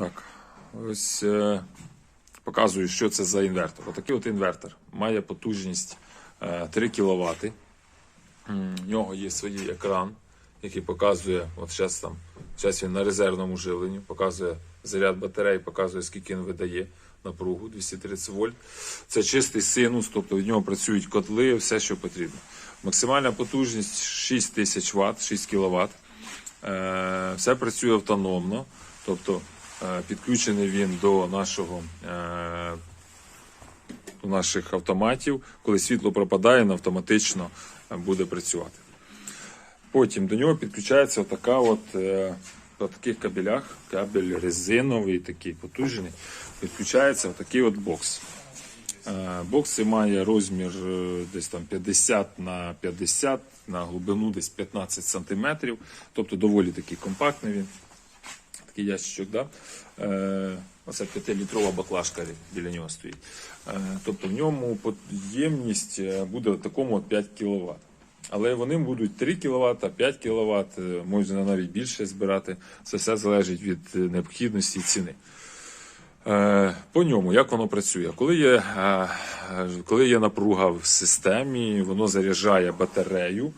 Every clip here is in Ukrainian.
Так, ось е, показую, що це за інвертор. Отакий от інвертор має потужність е, 3 кВт. В нього є свій екран, який показує, от зараз там, зараз він на резервному живленні, показує заряд батареї, показує, скільки він видає напругу 230 вольт. Це чистий синус, тобто від нього працюють котли, все, що потрібно. Максимальна потужність 6000 Вт, 6 кВт. Е, все працює автономно, тобто підключений він до нашого. Е, до наших автоматів, коли світло пропадає, він автоматично е, буде працювати. Потім до нього підключається така от е, по таких кабелях, кабель резиновий, такий потужний, підключається отакий от бокс. Е, Бокс має розмір е, десь там 50 на 50 на глибину десь 15 сантиметрів, тобто доволі такий компактний він. Такий ящичок, да? Е, оце 5-літрова баклажка біля нього стоїть. Е, тобто в ньому ємність е, буде такому от 5 кВт. Але вони будуть 3 кВт, 5 кВт, можна навіть більше збирати. Це все залежить від необхідності і ціни. По ньому, як воно працює? Коли є, коли є напруга в системі, воно заряджає батарею.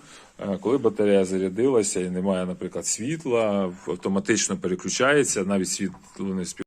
Коли батарея зарядилася і немає, наприклад, світла, автоматично переключається, навіть світло не спів.